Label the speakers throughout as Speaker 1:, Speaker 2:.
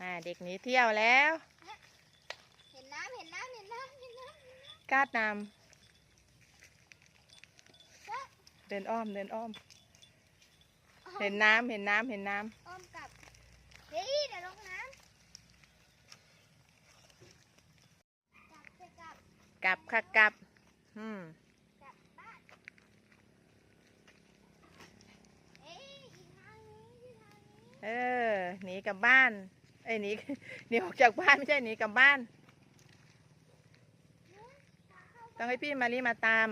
Speaker 1: อ่าเด็กหนีเที่ยวแล้ว
Speaker 2: เห็นน้ำเห็นน้ำเห็นน้ำเห็นน้ำเห็นน้
Speaker 1: กาดนำำเดินอ้อมเดินอ้อมเห็นน้ำเห็นน้ำเห็นน้
Speaker 2: อ้อมกลับเฮ้ยเดี๋ยวลงน้ำกลับจะกลับำ
Speaker 1: กลับค่ะกลับ อืม
Speaker 2: กลับบ้านเอ้ยอีกทางนี้อีกทางนี้
Speaker 1: เออหนีกลับบ้านเอ้ยหนีหนีออกจากบ้านไม่ใช่หนีกลับบ้าน ต้องให้พี่มารีมาตาม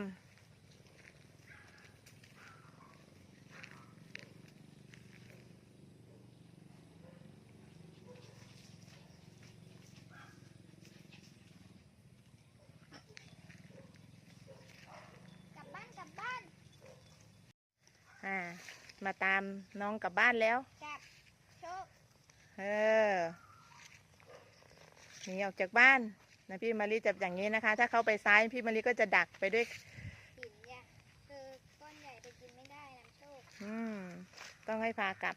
Speaker 2: กลับบ้านกลับบ้าน
Speaker 1: อ่า มาตามน้องกลับบ้านแล้ว
Speaker 2: กลับโชค
Speaker 1: เออหนีออกจากบ้านนะพี่มารีจับอย่างนี้นะคะ ถ้าเขาไปซ้ายพี่มารีก็จะดักไปด้วย
Speaker 2: หินเนี่ยคือก้อนใหญ่ไปกินไม่ได้น้ำโชค
Speaker 1: อืมต้องให้พากลับ
Speaker 2: ก